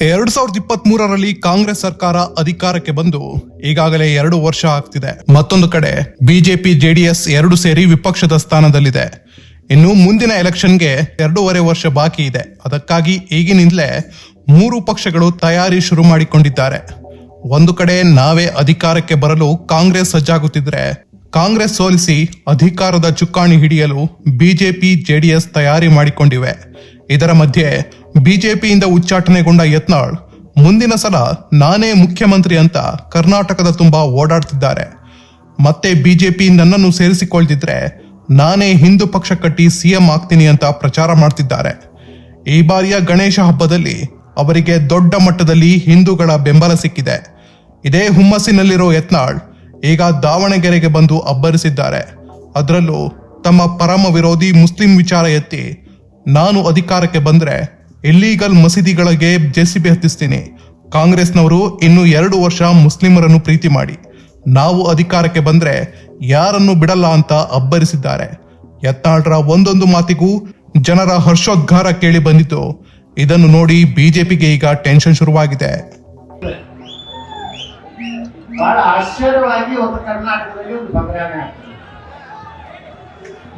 ಎರಡ್ ಸಾವಿರದ ಇಪ್ಪತ್ತ್ ಮೂರರಲ್ಲಿ ಕಾಂಗ್ರೆಸ್ ಸರ್ಕಾರ ಅಧಿಕಾರಕ್ಕೆ ಬಂದು ಈಗಾಗಲೇ ಎರಡು ವರ್ಷ ಆಗ್ತಿದೆ. ಮತ್ತೊಂದು ಕಡೆ, ಬಿಜೆಪಿ, ಜೆಡಿಎಸ್ ಎರಡು ಸೇರಿ ವಿಪಕ್ಷದ ಸ್ಥಾನದಲ್ಲಿದೆ. ಇನ್ನು ಮುಂದಿನ ಎಲೆಕ್ಷನ್ಗೆ ಎರಡೂವರೆ ವರ್ಷ ಬಾಕಿ ಇದೆ. ಅದಕ್ಕಾಗಿ ಈಗಿನಿಂದಲೇ ಮೂರು ಪಕ್ಷಗಳು ತಯಾರಿ ಶುರು ಮಾಡಿಕೊಂಡಿದ್ದಾರೆ. ಒಂದು ಕಡೆ ನಾವೇ ಅಧಿಕಾರಕ್ಕೆ ಬರಲು ಕಾಂಗ್ರೆಸ್ ಸಜ್ಜಾಗುತ್ತಿದ್ರೆ, ಕಾಂಗ್ರೆಸ್ ಸೋಲಿಸಿ ಅಧಿಕಾರದ ಚುಕ್ಕಾಣಿ ಹಿಡಿಯಲು ಬಿಜೆಪಿ, ಜೆಡಿಎಸ್ ತಯಾರಿ ಮಾಡಿಕೊಂಡಿವೆ. ಇದರ ಮಧ್ಯೆ ಬಿಜೆಪಿಯಿಂದ ಉಚ್ಚಾಟನೆಗೊಂಡ ಯತ್ನಾಳ್, ಮುಂದಿನ ಸಲ ನಾನೇ ಮುಖ್ಯಮಂತ್ರಿ ಅಂತ ಕರ್ನಾಟಕದ ತುಂಬಾ ಓಡಾಡ್ತಿದ್ದಾರೆ. ಮತ್ತೆ ಬಿಜೆಪಿ ನನ್ನನ್ನು ಸೇರಿಸಿಕೊಳ್ತಿದ್ರೆ ನಾನೇ ಹಿಂದೂ ಪಕ್ಷ ಕಟ್ಟಿ ಸಿಎಂ ಆಗ್ತೀನಿ ಅಂತ ಪ್ರಚಾರ ಮಾಡ್ತಿದ್ದಾರೆ. ಈ ಬಾರಿಯ ಗಣೇಶ ಹಬ್ಬದಲ್ಲಿ ಅವರಿಗೆ ದೊಡ್ಡ ಮಟ್ಟದಲ್ಲಿ ಹಿಂದೂಗಳ ಬೆಂಬಲ ಸಿಕ್ಕಿದೆ. ಇದೇ ಹುಮ್ಮಸ್ಸಿನಲ್ಲಿರೋ ಯತ್ನಾಳ್ ಈಗ ದಾವಣಗೆರೆಗೆ ಬಂದು ಅಬ್ಬರಿಸಿದ್ದಾರೆ. ಅದರಲ್ಲೂ ತಮ್ಮ ಪರಮ ವಿರೋಧಿ ಮುಸ್ಲಿಂ ವಿಚಾರ ಎತ್ತಿ ನಾನು ಅಧಿಕಾರಕ್ಕೆ ಬಂದ್ರೆ ಇಲ್ಲೀಗಲ್ ಮಸೀದಿಗಳಿಗೆ ಜೆಸಿಬಿ ಹತ್ತಿಸ್ತೀನಿ. ಕಾಂಗ್ರೆಸ್ನವರು ಇನ್ನು ಎರಡು ವರ್ಷ ಮುಸ್ಲಿಮರನ್ನು ಪ್ರೀತಿ ಮಾಡಿ. ನಾವು ಅಧಿಕಾರಕ್ಕೆ ಬಂದ್ರೆ ಯಾರನ್ನು ಬಿಡಲ್ಲ ಅಂತ ಅಬ್ಬರಿಸಿದ್ದಾರೆ. ಯತ್ನಾಳ್ರ ಒಂದೊಂದು ಮಾತಿಗೂ ಜನರ ಹರ್ಷೋದ್ಗಾರ ಕೇಳಿ ಬಂದಿತು. ಇದನ್ನು ನೋಡಿ ಬಿಜೆಪಿಗೆ ಈಗ ಟೆನ್ಷನ್ ಶುರುವಾಗಿದೆ.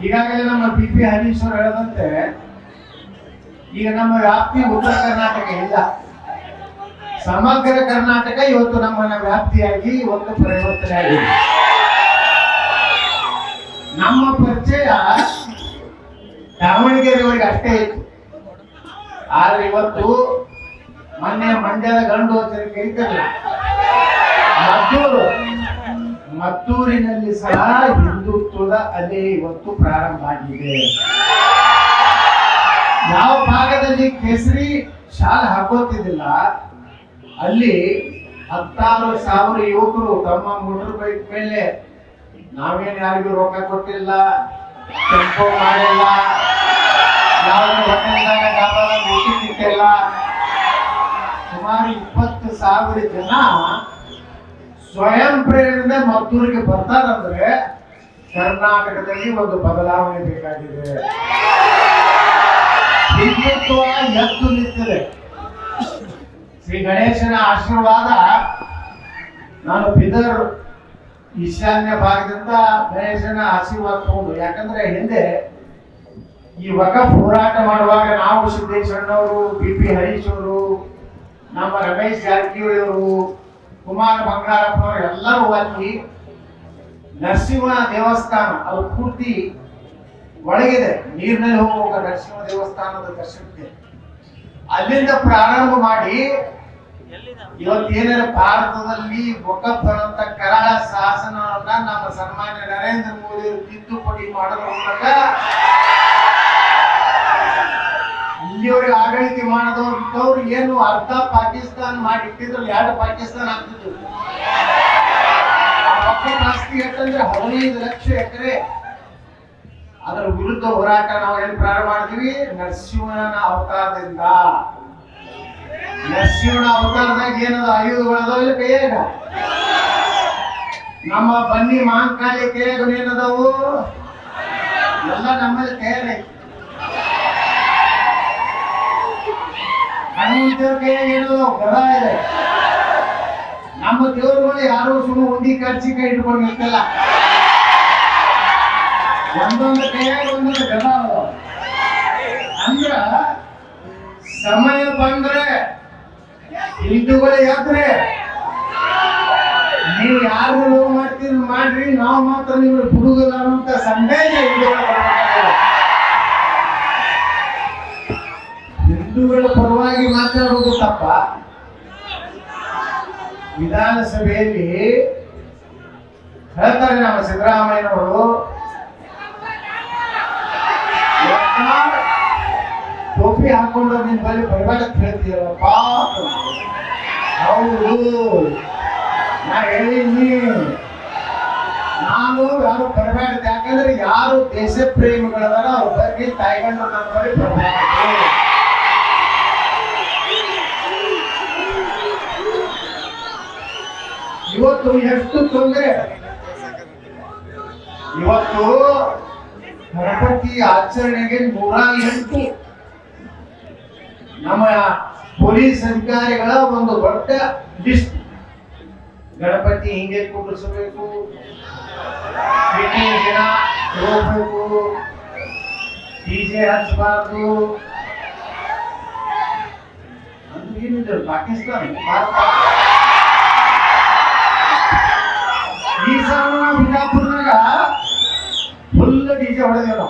ಈಗಾಗಲೇ ನಮ್ಮ ಬಿ ಪಿ ಹರೀಶ್ ಅವರು ಹೇಳದಂತೆ ಈಗ ನಮ್ಮ ವ್ಯಾಪ್ತಿ ಉತ್ತರ ಕರ್ನಾಟಕ ಇಲ್ಲ. ಸಮಗ್ರ ಕರ್ನಾಟಕ ಇವತ್ತು ನಮ್ಮನ್ನ ವ್ಯಾಪ್ತಿಯಾಗಿ ಒಂದು ಪರಿವರ್ತನೆ ಆಗಿದೆ. ನಮ್ಮ ಪರಿಚಯ ದಾವಣಗೆರೆಯವರಿಗೆ ಅಷ್ಟೇ ಇತ್ತು. ಆದ್ರೆ ಇವತ್ತು ಮೊನ್ನೆ ಮಂಡ್ಯದ ಗಂಡು ಅಂತ ಕರೀತಾರಲ್ಲ ಮದ್ದೂರು, ಮದ್ದೂರಿನಲ್ಲಿ ಸಹ ಹಿಂದುತ್ವದ ಅಲೆ ಇವತ್ತು ಪ್ರಾರಂಭ ಆಗಿದೆ. ಯಾವ ಭಾಗದಲ್ಲಿ ಕೇಸರಿ ಶಾಲೆ ಹಾಕೋತಿದ್ದಿಲ್ಲ, ಅಲ್ಲಿ ಹತ್ತಾರು ಸಾವಿರ ಯುವಕರು ತಮ್ಮ ಮೋಟರ್ ಬೈಕ್ ಮೇಲೆ ನಾವೇನು ಯಾರಿಗೂ ರೊಕ್ಕ ಕೊಟ್ಟಿಲ್ಲ, ಟೆಂಪೋ ಮಾಡಿಲ್ಲ ಹೋಟೆಲ್ದಾಗ ಸುಮಾರು ಇಪ್ಪತ್ತು ಸಾವಿರ ಜನ ಸ್ವಯಂ ಪ್ರೇರಣೆ ಮದ್ದೂರಿಗೆ ಬರ್ತಾರಂದ್ರೆ ಕರ್ನಾಟಕದಲ್ಲಿ ಒಂದು ಬದಲಾವಣೆ ಬೇಕಾಗಿದೆ. ಹಿಂದುತ್ವ ಎದ್ದು ನಿಂತಿದೆ. ಶ್ರೀ ಗಣೇಶನ ಆಶೀರ್ವಾದ ನಾನು ಬಿದರ್ ಈಶಾನ್ಯ ಭಾಗದಿಂದ ಗಣೇಶನ ಆಶೀರ್ವಾದ ತಗೊಂಡು. ಯಾಕಂದ್ರೆ ಹಿಂದೆ ಈ ವಕಫ್ ಹೋರಾಟ ಮಾಡುವಾಗ ನಾವು ಸಿದ್ದೇಶ್ವರನವರು ಬಿ ಪಿ ಹರೀಶ್ ಅವರು, ನಮ್ಮ ರಮೇಶ್ ಜಾರಕಿಹೊಳಿ ಅವರು, ಕುಮಾರ್ ಬಂಗಾರಪ್ಪ ಅವರು ಎಲ್ಲರೂ ಅಲ್ಲಿ ನರಸಿಂಹ ದೇವಸ್ಥಾನ ಅದು ಪೂರ್ತಿ ಒಳಗಿದೆ. ನೀರಿನಲ್ಲಿ ಹೋಗುವಾಗ ನರಸಿಂಹ ದೇವಸ್ಥಾನದ ದರ್ಶನಕ್ಕೆ. ಅಲ್ಲಿಂದ ಪ್ರಾರಂಭ ಮಾಡಿ ಇವತ್ತೇನೇನು ಭಾರತದಲ್ಲಿ ಅಂತ ಕರಾಳ ಶಾಸನವನ್ನ ನಮ್ಮ ಸನ್ಮಾನ್ಯ ನರೇಂದ್ರ ಮೋದಿ ತಿದ್ದುಪಡಿ ಮಾಡೋದ್ರ ಮೂಲಕ ಇಲ್ಲಿವರೆಗೆ ಆಡಳಿತ ಮಾಡದವ್ರು ಏನು ಅರ್ಧ ಪಾಕಿಸ್ತಾನ ಮಾಡಿ ಇಟ್ಟಿದ್ರು ಎರಡು ಪಾಕಿಸ್ತಾನ ಆಗ್ತಿದ್ರು ಆಸ್ತಿ ಎಷ್ಟಂದ್ರೆ ಹದಿನೈದು ಲಕ್ಷ ಎಕರೆ ಅದರ ವಿರುದ್ಧ ಹೋರಾಟ ನಾವು ಏನ್ ಪ್ರಾರಂಭ ಮಾಡ್ತೀವಿ? ನರಸಿಂಹನ ಅವತಾರದಿಂದ. ನರಸಿಂಹನ ಅವತಾರದಾಗ ಏನದ? ಆಯುಧಗಳದಾವ ಇಲ್ಲ ಕೈಯಾಗ? ನಮ್ಮ ಬನ್ನಿ ಮಾಂಕಾಲಿ ಕೈಯಾಗ ಏನದಾವು? ಎಲ್ಲ ನಮ್ಮಲ್ಲಿ ಕೇಳಿ ಹನುಮಂತೇವ್ರ ಕೈಯಾಗ ಗದ ಇದೆ. ನಮ್ಮ ದೇವರುಗಳು ಯಾರು ಸುಮ್ಮನೆ ಉಂಡಿ ಖರ್ಚಿ ಕೈ ಇಟ್ಕೊಂಡಿರ್ತಿಲ್ಲ. ಒಂದೊಂದು ಕೈಯಾಗ ಒಂದೊಂದು ಗದ ಅಂದ್ರ ಸಮಯ ಬಂದ್ರೆ ಹಿಂದೂಗಳ ಯಾತ್ರೆ ನೀವು ಯಾರು ಲೋ ಮಾಡ್ತೀರಿ ಮಾಡ್ರಿ, ನಾವು ಮಾತ್ರ ನಿಮ್ಗೆ ಹುಡುಗಲ್ಲ ಅನ್ನುವಂತ ಸಂದೇಶ. ಹಿಂದೂಗಳ ಪರವಾಗಿ ಮಾತಾಡೋದು ತಪ್ಪ ವಿಧಾನಸಭೆಯಲ್ಲಿ ಹೇಳ್ತಾರೆ ನಮ್ಮ ಸಿದ್ದರಾಮಯ್ಯನವರು ಯತ್ನಾಳ್ ಟೋಪಿ ಹಾಕೊಂಡು ನಿನ್ ಬಳಿ ಬರಬೇಡ ಅಂತ ಪಾಪ. ಹೌದು. ನಾ ಹೇಳಿನಿ ನಾನು ಯಾರು ಬರಬೇಡ ಯಾಕಂದ್ರೆ ಯಾರು ದೇಶ ಪ್ರೇಮಿಗಳದಾರ ಅವ್ರ ಬಗ್ಗೆ ತಾಯಿಗಂಡು ನನ್ನ ಬಳಿ ಇವತ್ತು ಎಷ್ಟು ತೊಂದರೆ? ಇವತ್ತು ಗಣಪತಿ ಆಚರಣೆಗೆ ನೂರ ಎಂಟು ನಮ್ಮ ಪೊಲೀಸ್ ಅಧಿಕಾರಿಗಳ ಒಂದು ದೊಡ್ಡ ಲಿಸ್ಟ್. ಗಣಪತಿ ಹಿಂಗೆ ಕೂಡಿಸಬೇಕು ಹೋಗ್ಬೇಕು ಡಿಜೆ ಹಚ್ಚಬಾರ್ದು. ಅಂದ್ರೆ ಪಾಕಿಸ್ತಾನ ಈ ಸಾಲ ಬಿಜಾಪುರದಾಗ ಫುಲ್ ಡಿಜೆ ಹೊಡೆದೇವ್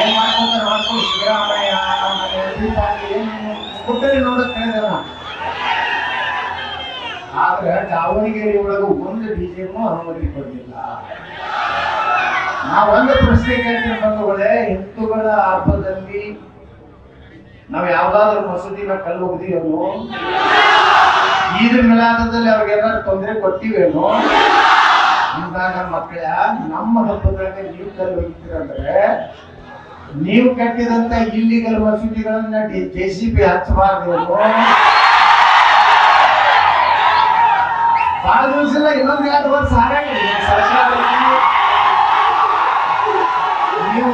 ಏನ್ ಮಾಡ್ಕೊಂಡು ಸಿದ್ದರಾಮಯ್ಯ ಏನು ನೋಡಕ್ ಆದ್ರೆ ದಾವಣಗೆರೆ ಒಳಗೂ ಒಂದು ಡಿಜೆಗೂ ಅನುಮತಿ ಕೊಡಲಿಲ್ಲ. ನಾವು ಒಂದು ಪ್ರಶ್ನೆ ಕೇಳ್ತೀನಿ ಬಂಧುಗಳೇ, ಹಿಂದೂಗಳ ಹಬ್ಬದಲ್ಲಿ ನಾವು ಯಾವ್ದಾದ್ರು ಮಸೂದಿನ ಕಲ್ಲು ಹೋಗ್ದೀವೇನೋ ಈದ್ ಅವ್ರಿಗೆ ಏನಾದ್ರು ತೊಂದರೆ ಕೊಟ್ಟಿವೇನೋ? ಅಂದಾಗ ನಮ್ಮ ಹಬ್ಬದಾಗ ನೀವು ಕಲ್ಲು ಹೋಗ್ತೀರಂದ್ರೆ ನೀವು ಕಟ್ಟಿದಂತ ಇಲ್ಲಿಗಲ್ ವಸತಿಗಳನ್ನ ಜೆ ಸಿ ಬಿ ಹಚ್ಚಬಾರ್ದು. ಬಹಳ ದಿವಸ ಇಲ್ಲ, ಇನ್ನೊಂದು ಎರಡು ವರ್ಷ ಸರ್ಕಾರ ನೀವು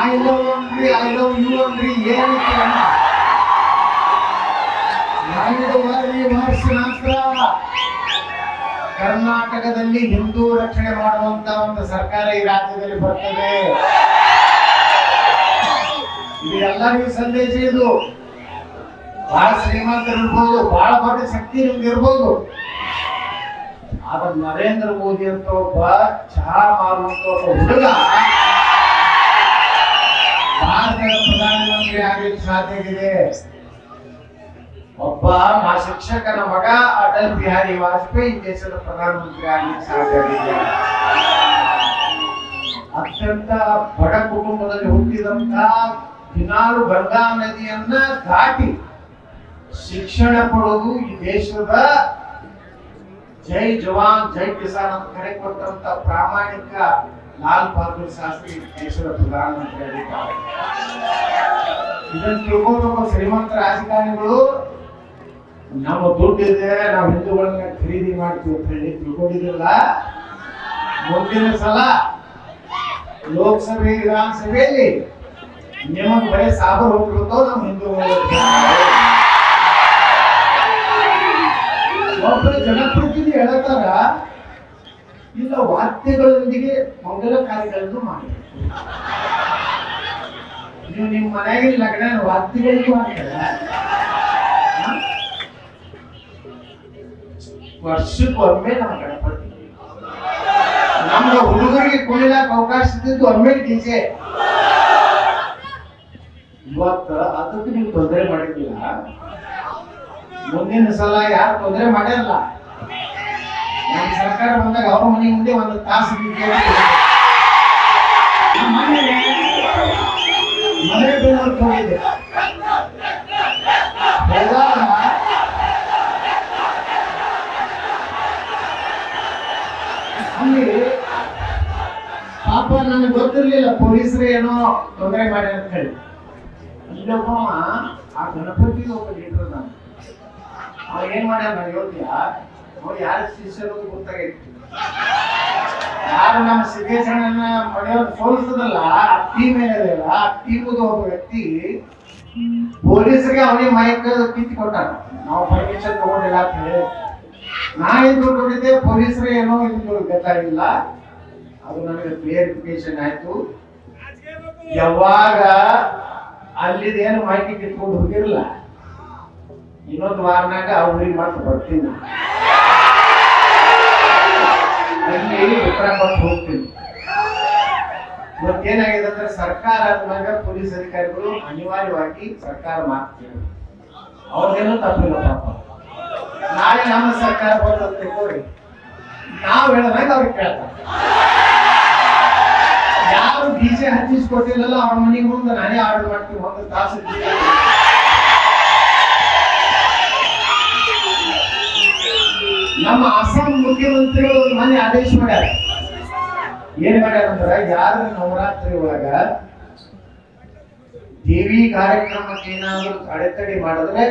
ಐ ಲವ್ ಅಂದ್ರಿ ಐ ಲವ್ ಯು ಅಂದ್ರಿ ನಂತರ ಕರ್ನಾಟಕದಲ್ಲಿ ಹಿಂದೂ ರಕ್ಷಣೆ ಮಾಡುವಂತ ಒಂದು ಸರ್ಕಾರ ಈ ರಾಜ್ಯದಲ್ಲಿ ಬರ್ತದೆ. ಇದು ಎಲ್ಲರಿಗೂ ಸಂದೇಶ ಇದು. ಬಹಳ ಶ್ರೀಮಂತರಿರ್ಬೋದು ಬಹಳ ದೊಡ್ಡ ಶಕ್ತಿ ನಿಮ್ಗೆ ಇರ್ಬೋದು. ಆದ್ರೆ ನರೇಂದ್ರ ಮೋದಿ ಅಂತ ಒಬ್ಬ ಚಹಾ ಮಾರುವಂತ ಒಬ್ಬ ಹುಡುಗ ಭಾರತದ ಪ್ರಧಾನಮಂತ್ರಿ ಆಗಲಿಕ್ಕೆ ಸಾಧ್ಯ ಇದೆ. ಒಬ್ಬ ಮಾ ಶಿಕ್ಷಕನ ಮಗ ಅಟಲ್ ಬಿಹಾರಿ ವಾಜಪೇಯಿ ದೇಶದ ಪ್ರಧಾನಮಂತ್ರಿ ಆಗಲಿಕ್ಕೆ ಸಾಧ್ಯ ಅತ್ಯಂತ ಬಡ ಕುಟುಂಬದಲ್ಲಿ ಹುಟ್ಟಿದಂತ ದಿನಾಲು ಗಂಗಾ ನದಿಯನ್ನ ದಾಟಿ ಶಿಕ್ಷಣ ಪಡೆದು ಈ ದೇಶದ ಜೈ ಜವಾನ್, ಜೈ ಕಿಸಾನ್ ಅಂತ ಕರೆ ಕೊಟ್ಟಂತ ಪ್ರಾಮಾಣಿಕ ಲಾಲ್ ಬಹದ್ದೂರ್ ಶಾಸ್ತ್ರಿ ದೇಶದ ಪ್ರಧಾನಮಂತ್ರಿ ಇದನ್ನು ತಿಳ್ಕೊಂಡು ಶ್ರೀಮಂತ ರಾಜಕಾರಣಿಗಳು ನಮ್ಮ ಇದೆ, ನಾವು ಹಿಂದೂಗಳನ್ನ ಖರೀದಿ ಮಾಡ್ತೀವಿ ಅಂತ ಹೇಳಿ ತಿಳ್ಕೊಂಡಿದ್ದಿಲ್ಲ ಮುಂದಿನ ಸಲ ಲೋಕಸಭೆ, ವಿಧಾನಸಭೆಯಲ್ಲಿ ನಿಮಗೆ ಬರೀ ಸಾಬರ್ ಹೋಗ್ಬಿಡ್ತಾವ ನಮ್ಮ ಹಿಂದೂಗಳು? ಒಬ್ಬ ಜನಪ್ರತಿನಿಧಿ ಹೇಳ್ತಾರ, ಇಲ್ಲ ವಾದ್ಯಗಳೊಂದಿಗೆ ಮಂಗಲ ಕಾರ್ಯಗಳನ್ನು ಮಾಡಿ. ನೀವು ನಿಮ್ಮ ಮನೆಯಲ್ಲಿ ಲಗ್ನ ವಾದ್ಯಗಳಿಗೂ ಮಾಡ್ತಾರೆ? ವರ್ಷಕ್ಕೊಮ್ಮೆ ನಾವು ಗಣಪತಿ. ನಮ್ಮ ಹುಡುಗರಿಗೆ ಕುಣಿಲಾಕ ಅವಕಾಶ ಇದ್ದಿದ್ದು ಒಮ್ಮೆ ಡಿಜೆ ಇವತ್ತ ಅದಕ್ಕೆ ನೀವು ತೊಂದರೆ ಮಾಡಿದ್ದಿಲ್ಲ ಮುಂದಿನ ಸಲ ಯಾರು ತೊಂದರೆ ಮಾಡಲ್ಲ ನಮ್ಮ ಸರ್ಕಾರ ಬಂದಾಗ ಅವ್ರ ಮನೆ ಮುಂದೆ ಒಂದು ತಾಸು ಮನೆ ಹೋಗಿದ್ದೆ ಹೋದಾಗ ಅಲ್ಲಿ ಪಾಪ ನನಗೆ ಗೊತ್ತಿರ್ಲಿಲ್ಲ ಪೊಲೀಸರು ಏನೋ ತೊಂದರೆ ಮಾಡಿ ಅಂತ ಹೇಳಿ. ಇಲ್ಲೊಬ್ಬ ಆ ಗಣಪತಿ ಒಬ್ಬ ಲೀಡರ್ ನಾನು. ಅವ ಏನ್ ಮಾಡ್ಯಾರ ನಾನು ಹೇಳ್ತೀಯ? ಅವ್ರು ಯಾರ ಶಿಷ್ಯರು ಗೊತ್ತಾಗೈತಿ. ಯಾರು ನಮ್ಮ ಸಿದ್ದೇಶಣ್ಣನ ಮನೆಯವ್ರು ಸೋಲಿಸದಲ್ಲ, ಆ ಟೀಮ್ ಏನಿದೆಯಲ್ಲ ಆ ಟೀಮದು ಒಬ್ಬ ವ್ಯಕ್ತಿ ಪೊಲೀಸರಿಗೆ ಅವನಿಗೆ ಮೈಕ್ ಕಿತ್ತಿ ಕೊಟ್ಟಾನ ನಾವು ಪರ್ಮಿಷನ್ ತಗೊಂಡಿಲ್ಲ ಅಂತ ಹೇಳಿ. ನಾ ಎದುರು ನೋಡಿದ್ದೆ ಪೊಲೀಸರು ಏನೋ ಇದು ಗೊತ್ತಾಗಿಲ್ಲ ಅದು ನನಗೆ ಕ್ಲಿಯರಿಫಿಕೇಶನ್ ಆಯ್ತು. ಯಾವಾಗ ಅಲ್ಲಿದ ಏನು ಮಾಹಿತಿ ಕಿತ್ಕೊಂಡು ಹೋಗಿರಲ್ಲ, ಇನ್ನೊಂದು ವಾರನಾಗ ಅವ್ರಿಗೆ ಮತ್ತೆ ಬರ್ತೀನಿ. ಅಲ್ಲಿ ಉತ್ತರ ಕೊಟ್ಟು ಹೋಗ್ತೀನಿ. ಇವತ್ತೇನಾಗಿದೆ ಅಂದ್ರೆ ಸರ್ಕಾರ ಆದ್ಮೇಲೆ ಪೊಲೀಸ್ ಅಧಿಕಾರಿಗಳು ಅನಿವಾರ್ಯವಾಗಿ ಸರ್ಕಾರ ಮಾಡ್ತೀವಿ ಅವ್ರಿಗೇನು ತಪ್ಪಿಲ್ಲ ಪಾಪ. ನಾಳೆ ನಮ್ಮ ಸರ್ಕಾರ ಬರ್ತದೆ ತಿಳ್ಕೊರಿ ನಾವು ಹೇಳಬೇಕು ಅವ್ರಿಗೆ ಕೇಳ್ತಾರೆ. ಯಾರು ಡಿಜೆ ಹಚ್ಚಿಸ್ಕೊಟ್ಟಿಲ್ಲಲ್ಲ ಅವ್ರ ಮನೆಗೆ ಮುಂದೆ ನಾನೇ ಆರ್ಡರ್ ಮಾಡ್ತೀವಿ ಒಂದು ತಾಸು ನಮ್ಮ ಅಸ್ಸಾಂ ಮುಖ್ಯಮಂತ್ರಿಗಳು ಮನೆ ಆದೇಶ ಮಾಡ್ಯಾರ. ಏನ್ ಮಾಡ್ಯಾರ ಅಂದ್ರ, ಯಾರು ನವರಾತ್ರಿ ಒಳಗ ದೇವಿ ಕಾರ್ಯಕ್ರಮಕ್ಕೆ ಏನಾದ್ರು ಅಡೆತಡೆ ಮಾಡಿದ್ರೆ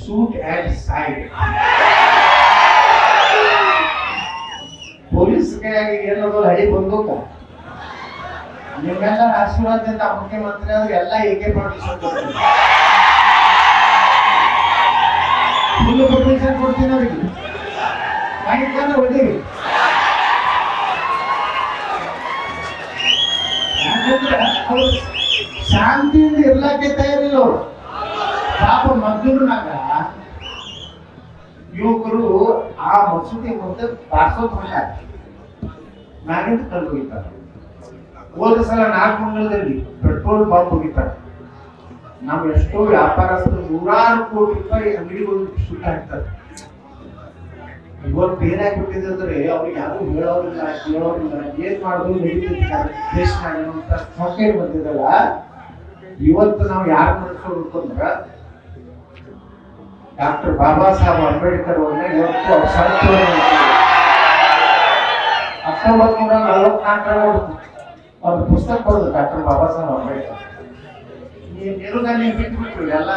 ಸೂಟ್ and ಸೈಡ್ ಪೊಲೀಸ್ ಕೈಯಾಗಿ ಏನದು ಹಳಿ ಬಂದೂಕ ನಿಮ್ಮೆಲ್ಲ ಆಶೀರ್ವಾದದಿಂದ ಮುಖ್ಯಮಂತ್ರಿ ಅಂದ್ರೆ ಎಲ್ಲ ಏಕೆ ಪ್ರೊಡ್ಯೂಸರ್ ಫುಲ್ ಪ್ರೊಡ್ಯೂಸರ್ ಕೊಡ್ತೀನಿ ಅವ್ರಿಗೆ. ಸಾಯಂಕಾಲ ಹೊಡೀರಿ ಯಾಕಂದ್ರೆ ಅವರು ಶಾಂತಿಯಿಂದ ಇರ್ಲಾಕೆ ತಯಾರಿಲ್ಲ ಅವರು. ಪಾಪ ಮದ್ದೂರು ನಾಗ. ಯುವಕರು ಆ ಮಸೂದೆ ಮುಂದೆ ಬಾರ್ಸೋದ್ ಹೊಂಟಾರ ಮ್ಯಾಗಿಂದ ತಂದು ಹೋಗಿದ್ದಾರೆ ಹೋದ ಸಲ ನಾಗಮಂಗಲದಲ್ಲಿ ಪೆಟ್ರೋಲ್ ಬಾಂಬ್ ಹೋಗಿದ್ದಾರೆ ನಾವು ಎಷ್ಟೋ ವ್ಯಾಪಾರಸ್ಥರು ನೂರಾರು ಕೋಟಿ ರೂಪಾಯಿ ಒಂದು ಸುಟ್ಟ ಹಾಕ್ತಾರೆ ಇವತ್ತು ಏನಾಗ್ಬಿಟ್ಟಿದೆ ಅಂದ್ರೆ ಅವ್ರಿಗೆ ಯಾರು ಹೇಳೋರಿಲ್ಲ, ಕೇಳೋರಿಲ್ಲ, ಏನ್ ಮಾಡೋದು ನಡೀತೈತಿ ದೇಶನಾಗ ಸಂಖ್ಯೆ ಬಂದಿದಲ್ಲ. ಇವತ್ತು ನಾವು ಯಾರು ನಡೆಸೋದು ಅಂದ್ರೆ ಡಾಕ್ಟರ್ ಬಾಬಾ ಸಾಹೇಬ್ ಅಂಬೇಡ್ಕರ್ ಅವ್ರನ್ನ ಇವತ್ತು ಅವ್ರ ಸಂತೋಷ ಹತ್ತೊಂಬತ್ ನೂರ ನಲವತ್ನಾಲ್ಕರ ಒಂದು ಪುಸ್ತಕ ಬರೆದು ಡಾಕ್ಟರ್ ಬಾಬಾ ಸಾಹೇಬ್ ಅಂಬೇಡ್ಕರ್. ನೆರುಗಲ್ಲಿ ಬಿಟ್ಬಿಟ್ರು ಎಲ್ಲ.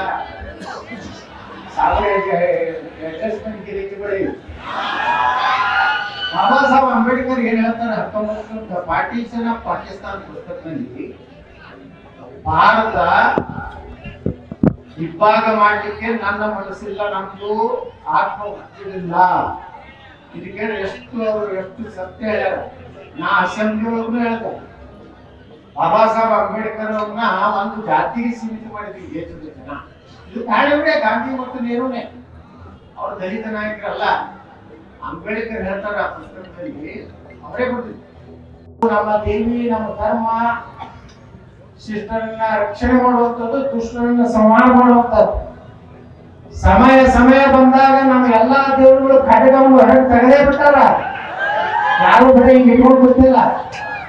ಬಾಬಾ ಸಾಹೇಬ್ ಅಂಬೇಡ್ಕರ್ ಏನ್ ಹೇಳ್ತಾರೆ ಹತ್ತೊಂಬತ್ತು ಪಾರ್ಟಿಷನ್ ಆಫ್ ಪಾಕಿಸ್ತಾನ ಪುಸ್ತಕದಲ್ಲಿ? ಭಾರತ ವಿಭಾಗ ಮಾಡಲಿಕ್ಕೆ ನನ್ನ ಮನಸ್ಸಿಲ್ಲ, ನಮ್ದು ಆತ್ಮ ಒಪ್ಪಿಲ್ಲ ಇದಕ್ಕೆ ಎಷ್ಟು ಅವರು ಎಷ್ಟು ಸತ್ಯ ಹೇಳ್ಯಾರ? ನಾ ಅಸೆಂಬ್ಲಿ ಒಳಗೂ ಬಾಬಾ ಸಾಹೇಬ್ ಅಂಬೇಡ್ಕರ್ ಅವ್ರನ್ನ ಒಂದು ಜಾತಿಗೆ ಸೀಮಿತ ಮಾಡಿದ್ವಿ ದೇಶದ ಜನ. ಇದು ಕಾರಣವೇ ಗಾಂಧಿ ಮತ್ತು ನೆಹರೂನೇ. ಅವರು ದಲಿತ ನಾಯಕರಲ್ಲ. ಅಂಬೇಡ್ಕರ್ ಹೇಳ್ತಾರೆ ಆ ಪುಸ್ತಕದಲ್ಲಿ, ಅವರೇ ಕೊಡ್ತಿದ್ರು. ನಮ್ಮ ದೇವಿ, ನಮ್ಮ ಧರ್ಮ ಶಿಷ್ಟರನ್ನ ರಕ್ಷಣೆ ಮಾಡುವಂಥದ್ದು ದುಷ್ಟರನ್ನ ಸಂಹಾರ ಮಾಡುವಂಥದ್ದು. ಸಮಯ ಸಮಯ ಬಂದಾಗ ನಮ್ಮ ಎಲ್ಲಾ ದೇವರುಗಳು ಖಡ್ಗವನ್ನು ಹೊರಗೆ ತೆಗೆದೇ ಬಿಟ್ಟಾರ. ಯಾರು ಬರೀ ಹಿಂಗೆ ಇಟ್ಕೊಂಡು ಗೊತ್ತಿಲ್ಲ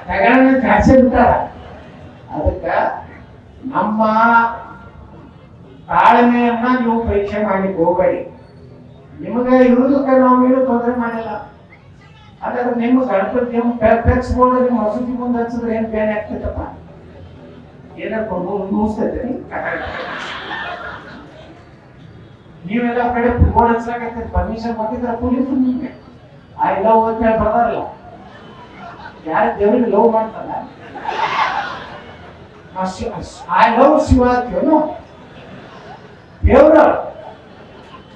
ತೆಗಳನ್ನ ಜಾಸ್ತಿ ಬಿಟ್ಟಾರ. ಅದಕ್ಕ ನಮ್ಮ ತಾಳ್ಮೆಯನ್ನ ನೀವು ಪರೀಕ್ಷೆ ಮಾಡ್ಲಿಕ್ಕೆ ಹೋಗಬೇಡಿ. ನಿಮಗೆ ಇರುವುದಕ್ಕೆ ನಾವು ಏನು ತೊಂದರೆ ಮಾಡಿಲ್ಲ. ಹಾಗಾದ್ರೆ ನಿಮ್ಮ ಗಣಪತಿ ನಿಮ್ಮ ಪೆಕ್ಸ್ ನಿಮ್ಮ ಮಸೂತಿ ಮುಂದೆ ಹಚ್ಚಿದ್ರೆ ಏನ್ ಬೇನೆ ಆಗ್ತೈತಪ್ಪ? ಏನಪ್ಪ ಮುಗಿಸ್ತೈತೆ ನೀವೆಲ್ಲ ಕಡೆ ಬೋರ್ಡ್ ಹಚ್ಚಲಾಗತ್ತೆ ಪರ್ಮಿಷನ್ ಕೊಟ್ಟಿದ್ರೆ ಪೊಲೀಸ್ ನಿಮ್ಗೆ? ಆ ಎಲ್ಲ ಓದ್ ಹೇಳಿ ಬರ್ದಾರಲ್ಲ ಯಾರು ದೇವ್ರಿಗೆ ಲವ್ ಮಾಡ್ತಾರ? ಐ ಲವ್ ಶಿವ ಅಂತೇನು ದೇವ್ರ.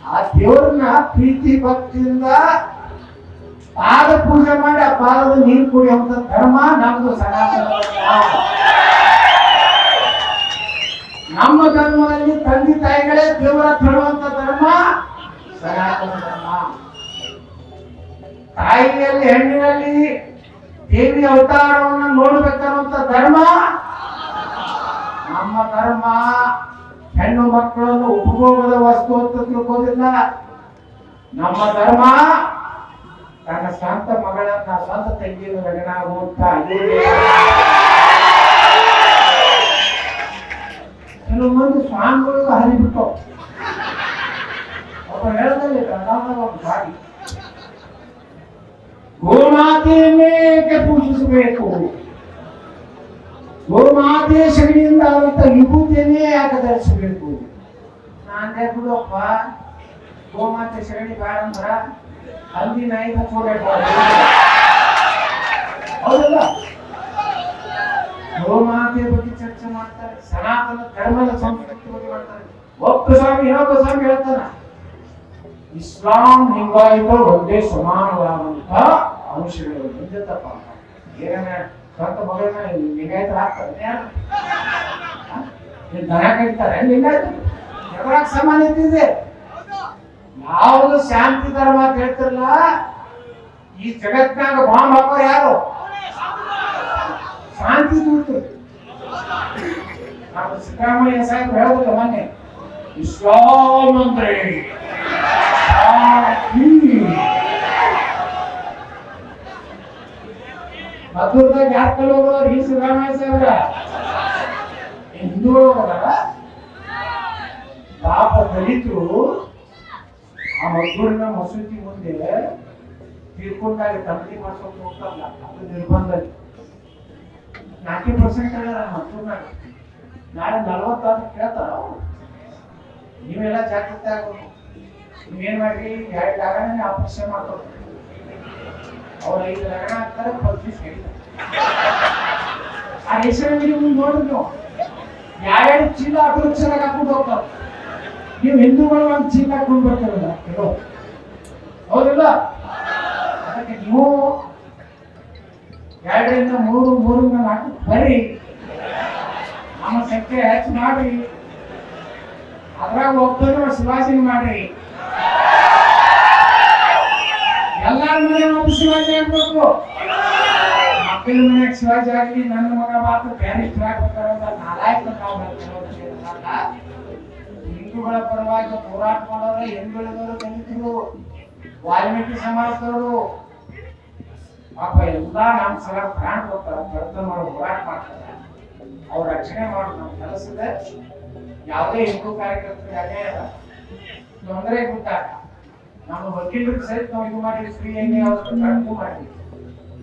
ಆ ದೇವ್ರನ್ನ ಪ್ರೀತಿ ಭಕ್ತಿಯಿಂದ ಪಾದ ಪೂಜೆ ಮಾಡಿ ಆ ಪಾದದ ನೀರು ಕುಡಿಯುವಂತ ಧರ್ಮ ನಮ್ದು ಸನಾತನ ಧರ್ಮ. ನಮ್ಮ ಧರ್ಮದಲ್ಲಿ ತಂದೆ ತಾಯಿಗಳೇ ದೇವರ ತರುವಂತ ಧರ್ಮ, ಸನಾತನ ಧರ್ಮ. ತಾಯಿಯಲ್ಲಿ ಹೆಣ್ಣಿನಲ್ಲಿ ದೇವಿ ಅವತಾರವನ್ನು ನೋಡ್ಬೇಕನ್ನುವಂತ ಧರ್ಮ. ನಮ್ಮ ಧರ್ಮ ಹೆಣ್ಣು ಮಕ್ಕಳನ್ನು ಉಪಭೋಗದ ವಸ್ತು ಅಂತ ತಿಳ್ಕೋದಿಲ್ಲ ನಮ್ಮ ಧರ್ಮ ತನ್ನ ಸ್ವಂತ ಮಗಳನ್ನ ಸ್ವಂತ ತಂಗಿಯನ್ನು ರಗಣಾಗುವಂತ ಕೆಲವು ಮಂದಿ ಸ್ವಾಮಿಗಳು ಹರಿಬಿಟ್ಟು ಒಬ್ಬ ಹೇಳದಲ್ಲಿ ಒಂದು ಗಾಡಿ ಗೋಮಾತೆಯನ್ನೇ ಪೂಜಿಸಬೇಕು. ಗೋಮಾತೆ ಸಗಣಿಯಿಂದ ಆದಂತ ವಿಭೂತಿಯನ್ನೇ ಯಾಕೆ ಧರಿಸಬೇಕು? ನಾನೇ ಬಿಡಪ್ಪ ಗೋಮಾತೆ ಸಗಣಿ ಬೇಡ ಅಂದ್ರ ಹಂದಿ ನಾಯಿ ಹಚ್ಕೋಬೇಕು ಹೌದಲ್ಲ? ಗೋಮಾತೆ ಬಗ್ಗೆ ಮಾಡ್ತಾರೆ. ಸನಾತನ ಧರ್ಮದ ಸಂಸ್ಕೃತಿ ಮಾಡ್ತಾರೆ. ಒಬ್ಬ ಸ್ವಾಮಿ, ಇನ್ನೊಬ್ಬ ಸ್ವಾಮಿ ಹೇಳ್ತಾನ, ಇಸ್ಲಾಂ ಲಿಂಗಾಯತರು ಒಂದೇ ಸಮಾನವಾದಂತ ಅಂಶಗಳು ಬಂದಿತ್ತಪ್ಪ ಏನ ಸ್ವಂತ ಮಗಳನ್ನ ಲಿಂಗಾಯತರ ಹಾಕ್ತಾರೆ. ದನ ಕರೀತಾರೆ ಲಿಂಗಾಯತರು. ಜಗಳಕ್ಕೆ ಸಮಾನತೆ ಇದೆ ಯಾವುದು ಶಾಂತಿ ಧರ್ಮ ಅಂತ ಹೇಳ್ತಿರಲ್ಲ? ಈ ಜಗತ್ನಾಗ ಬಾಂಬ್ ಹಾಕೋರು ಯಾರು? ಶಾಂತಿ ನಾವು ಸಿದ್ದರಾಮಯ್ಯ ಸಾಹೇಬ್ ಹೇಳೋದಿಲ್ಲ ಮೊನ್ನೆ ಇಸ್ಲಾಂ ಅಂದ್ರೆ ಶಾಂತಿ. ಮದ್ದೂರ್ದಾಗ ಯಾರು ಕಲ್ ಹೋಗೋರು ಈ ಸಿದ್ದರಾಮಯ್ಯ ಸಾಹೇಬ್ರ ಹಿಂದೂ ಪಾಪ ದಲಿತರು ಆ ಮದ್ದೂರಿನ ಮಸೂತಿ ಮುಂದೆ ತೀರ್ಕೊಂಡಾಗ ತಂತಿ ಮಾಡ್ಕೊಂಡು ಹೋಗ್ತಾರಲ್ಲ ಅದು ನಿರ್ಬಂಧ ನಾಲ್ಕೇ ಪರ್ಸೆಂಟ್ ಹೇಳ್ಯಾರ ಮದ್ದೂರ್ನಾಗ ನಾಳೆ ಅಂತ ಕೇಳ್ತಾರ ಅವ್ರು. ನೀವೆಲ್ಲ ಜಾಗೃತಿ ಆಗ್ಬೇಕು. ನೀವೇನ್ ಮಾಡ್ರಿ? ಎರಡು ಜಾಗನೇ ಆಪರೇಷನ್ ಮಾಡ್ಕೊಡ್ತೀರಿ ಅವ್ರು ಐದು ಲಗ್ನ ಹಾಕ್ತಾರೆ ಆ ಹೆಸರು ನೀವು ನೋಡ್ರಿ ನೀವು. ಯಾರ್ಯಾರು ಚೀಲ ಚೆನ್ನಾಗಿ ಹಾಕೊಂಡು ನೀವು ಹಿಂದೂಗಳು ಒಂದು ಚೀಲ ಹಾಕೊಂಡು ಬರ್ತಾರಲ್ಲ ಹೌದಿಲ್ಲ? ಅದಕ್ಕೆ ನೀವು ಎರಡರಿಂದ ಮೂರು ಮೂರಿಂದ ನಾಲ್ಕು ಬರೀ ನಮ್ಮ ಶಕ್ತಿ ಹೆಚ್ಚು ಮಾಡ್ರಿ. ಅದ್ರಾಗ ಒಬ್ಬರು ಶಿವಾಜಿನ ಮಾಡ್ರಿ. ಎಲ್ಲಾರ ಮನೆ ಒಬ್ಬ ಶಿವಾಜಿ ಆಗ್ಬೇಕು. ಮಕ್ಕಳ ಮನೆ ಶಿವಾಜಿ ಆಗ್ಲಿ, ನನ್ನ ಮಗ ಮಾತ್ರ ಬ್ಯಾರಿಸ್ಟರ್ ಆಗ್ಬೇಕಂತ ನಾಲಾಯ್ಕ ಹಿಂದೂಗಳ ಪರವಾಗಿ ಹೋರಾಟ ಮಾಡೋರು ಹೆಣ್ಗಳಿದವರು ದಲಿತರು, ವಾಲ್ಮೀಕಿ ಸಮಾಜದವರು, ಪಾಪ ಎಲ್ಲ ನಮ್ಮ ಸಲ ಪ್ರಾಣ ಹೋಗ್ತಾರ ಬಡತನ ಮಾಡೋ ಹೋರಾಟ ಮಾಡ್ತಾರೆ. ಅವ್ರ ರಕ್ಷಣೆ ಮಾಡೋದು ನಮ್ಮ ಕೆಲಸದ ಯಾವುದೇ ಹಿಂದೂ ಕಾರ್ಯಕರ್ತರಿಗೆ ಅದೇ ಅಲ್ಲ. ತೊಂದರೆ ಗೊತ್ತಾಗ ನಮ್ಮ ವಕೀಲರಿಗೆ ಸರಿ ನಾವು ಇದು ಮಾಡಿ ಫ್ರೀ ಆಗಿ ಕಡಿಮೆ ಮಾಡಿ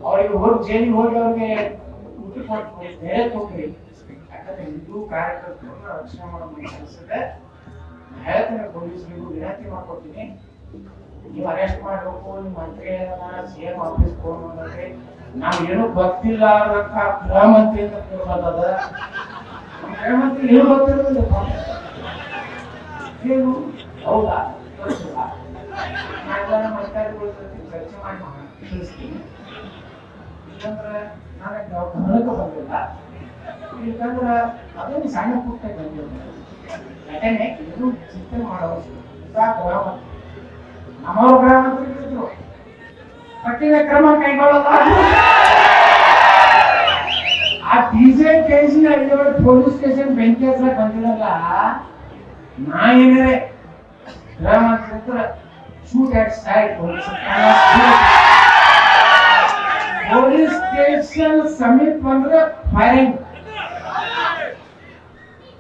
ಅವ್ರಿಗೆ ಹೋಗಿ ಜೈಲಿಗೆ ಹೋಗಿ ಅವ್ರಿಗೆ ಊಟ ಕೊಟ್ಟು ಬೇರೆ ತೊಗೊಂಡ್ರಿ ಯಾಕಂದ್ರೆ ಹಿಂದೂ ಕಾರ್ಯಕರ್ತರನ್ನ ರಕ್ಷಣೆ ಮಾಡೋ ನಮ್ಮ ಕೆಲಸದ ಹೇಳ್ತೇನೆ ಪೊಲೀಸರಿಗೂ ವಿನಂತಿ ಮಾಡ್ಕೊತೀನಿ ನೀವು ಅರೆಸ್ಟ್ ಮಾಡ್ಬೇಕು, ನಿಮ್ಮ ಮಂತ್ರಿ ಸಿಎಂ ಆಫೀಸ್ ಫೋನ್ ಮಾಡಿದ್ರೆ ನಾವ್ ಏನು ಗೊತ್ತಿಲ್ಲ ಅನ್ನಕ್ಕ ಗ್ರಾಮಂತಿ ಅಂತ ಗೃಹ ಮಂತ್ರಿ ಏನು ಗೊತ್ತಿರೋದಿಲ್ಲ. ಏನು? ಹೌದಾ? ನಾವೆಲ್ಲ ಜೊತೆ ಚರ್ಚೆ ಮಾಡಿ ತಿಳಿಸ್ತೀನಿ. ಇಲ್ಲಂದ್ರೆ ನನಗೆ ಗಮನಕ್ಕೆ ಬಂದಿಲ್ಲ? ಇಲ್ಲಂದ್ರೆ ಅದೇನು ಸಣ್ಣ ಪುಟ್ಟ ಬಂದಿಲ್ಲ ಘಟನೆ ಇದು ಚಿಂತನೆ ಮಾಡೋ ಗ್ರಾಮ ನಮ್ಮವ್ರ ಕಠಿಣ ಕ್ರಮ ಕೈಗೊಳ್ಳೋದ ಆ ಡಿಜೆ ಕೇಸಿ ಐದೋಳಿ ಪೊಲೀಸ್ ಸ್ಟೇಷನ್ ಬೆಂಕಿ ಹಚ್ಚಕ್ ಬಂದಿರಲ್ಲ ನಾ ಏನಾರೆ ಗೃಹ ಮಂತ್ರಿ ಇದ್ರ shoot at side police station ಸಮೀಪ ಅಂದ್ರೆ ಫೈರಿಂಗ್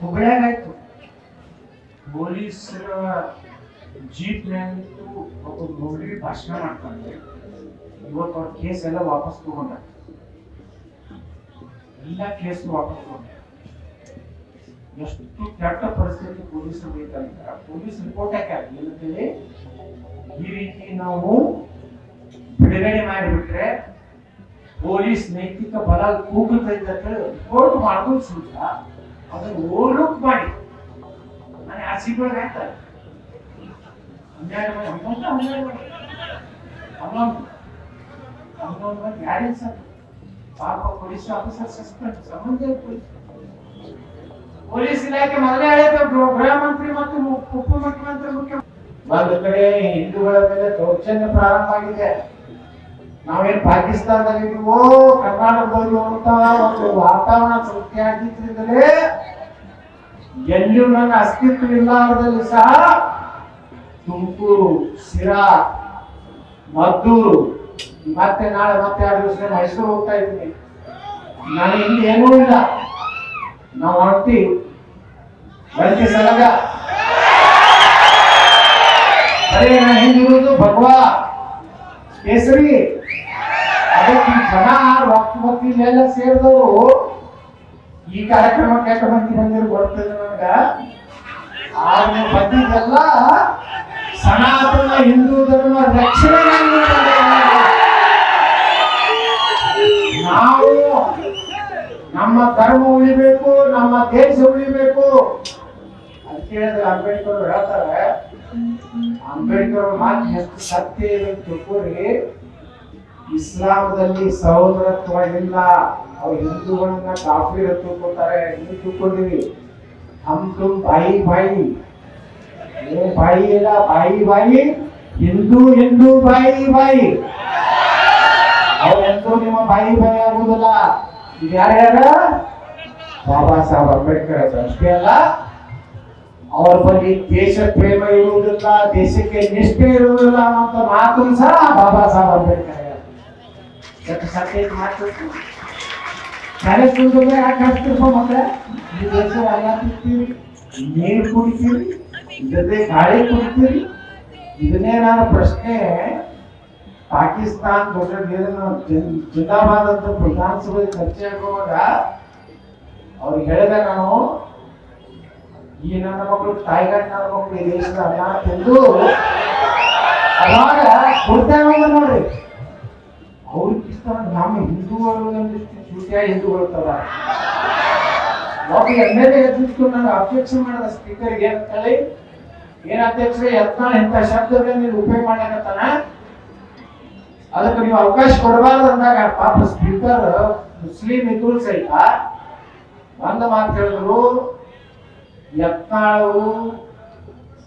ಹುಬ್ಳ್ಯಾಗ ಆಯ್ತು ಪೊಲೀಸರ ಜೀಪ್ ನಿಂತು ಒಬ್ಬ ನೋಡಿ ಭಾಷಣ ಮಾಡ್ತಾರೆ ಇವತ್ತು ಕೇಸ್ ಎಲ್ಲ ವಾಪಸ್ ತಗೊಂಡ ಎಲ್ಲ ಕೇಸ್ ವಾಪಸ್ ತಗೊಂಡ ಎಷ್ಟು ಕೆಟ್ಟ ಪರಿಸ್ಥಿತಿ ಪೊಲೀಸರು ಬೇಕಂತ ಪೊಲೀಸ್ ರಿಪೋರ್ಟ್ ಏನಂತೇಳಿ ಈ ನಾವು ಬಿಡುಗಡೆ ಮಾಡಿಬಿಟ್ರೆ ಪೊಲೀಸ್ ನೈತಿಕ ಬಲ ಕೂಗುತ್ತೈತೆ ರಿಪೋರ್ಟ್ ಮಾಡೋದು ಸುತ್ತ ಅದನ್ನು ಓಲುಕ್ ಮಾಡಿ. ಮನೆ ಆ ಸಿಗ್ಗಳಿಗೆ ಹಾಕ್ತಾರೆ ಹನ್ನೆರಡು ಮನೆ ಹನ್ನೆರಡು ಮನೆ ಹನ್ನೊಂದು ಮಂದಿ ಸರ್. ಪಾಪ ಪೊಲೀಸ್ ಆಫೀಸರ್ ಸಸ್ಪೆಂಡ್ ಸಂಬಂಧ ಪೊಲೀಸ್. ಪೊಲೀಸ್ ಇಲಾಖೆ ಮೊದಲೇ ಹೇಳಿದ್ರು ಗೃಹ- ಮಂತ್ರಿ ಮತ್ತು ಉಪಮುಖ್ಯಮಂತ್ರಿ ಮುಖ್ಯ ಒಂದು ಕಡೆ ಹಿಂದೂಗಳ ಮೇಲೆ ದೌರ್ಜನ್ಯ ಪ್ರಾರಂಭ ಆಗಿದೆ. ನಾವೇನ್ ಪಾಕಿಸ್ತಾನದಲ್ಲಿ ಇದೀವೋ ಕರ್ನಾಟಕದಲ್ಲಿ ಅಂತ ಒಂದು ವಾತಾವರಣ ಸೃಷ್ಟಿ ಆಗಿದ್ರಿಂದಲೇ ಎಲ್ಲಿಯೂ ನನ್ನ ಅಸ್ತಿತ್ವ ಇಲ್ಲದಲ್ಲಿ ಸಹ ತುಮಕೂರು, ಶಿರಾ, ಮದ್ದೂರು ಮತ್ತೆ ನಾಳೆ ಮತ್ತೆ ಎರಡು ದಿವಸ ಮೈಸೂರು ಹೋಗ್ತಾ ಇದ್ದೀನಿ. ನಾನು ಇಲ್ಲಿ ಏನೂ ಇಲ್ಲ. ನಾವು ಅಂತಿ ಬಂತಿ ಸಲಗ ಅದೇ ನಾನು ಹಿಂದಿರುವುದು ಭಗವಾ. ಕೇಸರಿ. ಅದಕ್ಕೆ ಜನ ಜನ ಭಕ್ತಿ ಎಲ್ಲ ಸೇರಿದವರು ಈ ಕಾರ್ಯಕ್ರಮಕ್ಕೆ ಯಾಕೆ ಮಂದಿ ಬಂದಿರು ಬರ್ತದೆ ನನಗ. ಆದ್ರೆ ಬಂದಿದ್ದೆಲ್ಲ ಸನಾತನ ಹಿಂದೂ ಧರ್ಮ ರಕ್ಷಣೆ ನಾವು ನಮ್ಮ ಧರ್ಮ ಉಳಿಬೇಕು, ನಮ್ಮ ದೇಶ ಉಳಿಬೇಕು. ಅಂತ ಹೇಳಿದ್ರೆ ಅಂಬೇಡ್ಕರ್ ಹೇಳ್ತಾರೆ ಅಂಬೇಡ್ಕರ್ ಮಾತು ಎಷ್ಟು ಸತ್ಯ ಇದೆ ತಿಳ್ಕೊರಿ ಇಸ್ಲಾಮದಲ್ಲಿ ಸಹೋದರತ್ವ ಇಲ್ಲ ಅವ್ರು ಹಿಂದೂಗಳನ್ನ ಕಾಫಿ ತಿಳ್ಕೊತಾರೆ ನೀವು ತಿಳ್ಕೊಂಡಿರಿ ಹಮ್ ತುಮ್ ಬಾಯಿ ಬಾಯಿ. ಏ ಬಾಯಿ ಇಲ್ಲ, ಬಾಯಿ ಬಾಯಿ. ಹಿಂದೂ ಹಿಂದೂ ಬಾಯಿ ಬಾಯಿ. ಅವ್ರೆಂದೂ ನಿಮ್ಮ ಬಾಯಿ ಬಾಯಿ ಆಗುವುದಿಲ್ಲ ಇದು ಯಾರ್ಯಾರ ಬಾಬಾ ಸಾಹೇಬ್ ಅಂಬೇಡ್ಕರ್ ಅಷ್ಟೇ ಅಲ್ಲ, ಅವ್ರ ಬಗ್ಗೆ ದೇಶ ಪ್ರೇಮ ಇರುವುದಿಲ್ಲ, ದೇಶಕ್ಕೆ ನಿಷ್ಠೆ ಇರುವುದಿಲ್ಲ ಅನ್ನೋ ಮಾತು ಸಹ ಬಾಬಾ ಸಾಹೇಬ್ ಅಂಬೇಡ್ಕರ್ ಸತ್ಯ ಮಾತು. ಸ್ಕೂಲ್ದಾಗ ಯಾಕೆ ಹಾಕ್ತಿರ್ಪ ಮಕ್ಕಳ ಈ ನೀರು ಕುಡಿತೀರಿ ಜೊತೆ ಗಾಳಿ ಕುಡಿತೀರಿ, ಇದನ್ನೇ ನಾನು ಪ್ರಶ್ನೆ ಪಾಕಿಸ್ತಾನ ದೊಡ್ಡ ಜಿಂದಾಬಾದ್ ಅಂತ ವಿಧಾನಸಭೆ ಚರ್ಚೆ ಆಗುವಾಗ ಅವ್ರಿಗೆ ಹೇಳಿದೆ ನಾನು, ಈ ನನ್ನ ಮಕ್ಕಳು ತಾಯಿಗಂಡ ನನ್ನ ಮಕ್ಕಳು ಈ ದೇಶದ ಅನ್ನ ತಿಂದು ಅವಾಗ ಕೊಡ್ತೇವೆ ನೋಡ್ರಿ. ಅವ್ರಿಗೆ ಇಷ್ಟ ನಮ್ಮ ಹಿಂದೂಗಳು ಒಂದಿಷ್ಟು ಚೂಟಿಯಾಗಿ ಒಬ್ಬ ಎಂ ಎಲ್ ಎ ಎದ್ದಿತ್ತು ನಾನು ಅಬ್ಜೆಕ್ಷನ್ ಮಾಡಿದ ಸ್ಪೀಕರ್ ಏನ್ ಹೇಳಿ ಏನ್ ಅಧ್ಯಕ್ಷ ಯತ್ನ ಇಂಥ ಶಬ್ದಗಳನ್ನ ನೀವು ಉಪಯೋಗ ಮಾಡಕತ್ತಾನ ಅದಕ್ಕೆ ನೀವು ಅವಕಾಶ ಕೊಡಬಾರ್ದು ಅಂದಾಗ ಪಾಪ ಸ್ಪೀಕರ್ ಮುಸ್ಲಿಂ ಇದ್ರು ಸಹಿತ ಒಂದು ಮಾತು ಹೇಳಿದ್ರು ಯತ್ನಾಳರು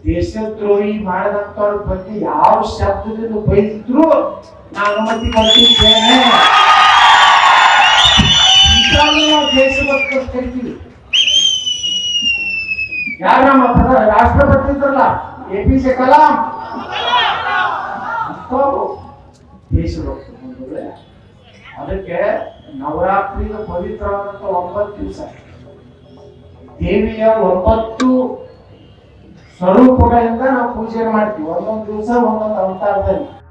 ದೇಶದ್ರೋಹಿ ಮಾಡದಂತವ್ರ ಬಗ್ಗೆ ಯಾವ ಶಬ್ದದಿಂದ ಬೈದಿದ್ರು ನಾನು ಅನುಮತಿ ಕೊಡ್ತಿದ್ದೇನೆ. ದೇಶಭಕ್ತ ಕರಿತೀವಿ. ಯಾರ ನಮ್ಮ ರಾಷ್ಟ್ರಪತಿ ಇದ್ರಲ್ಲ? A P J Kalam. ದೇಶಭಕ್ತರು ಅದಕ್ಕೆ ನವರಾತ್ರಿಯ ಪವಿತ್ರವಾದಂತ ಒಂಬತ್ತು ದಿವಸ. ದೇವಿಯ ಒಂಬತ್ತು ಸ್ವರೂಪಗಳಿಂದ ನಾವು ಪೂಜೆ ಮಾಡ್ತೀವಿ. ಒಂದೊಂದು ದಿವಸ, ಒಂದೊಂದು ಅವತಾರದಲ್ಲಿ.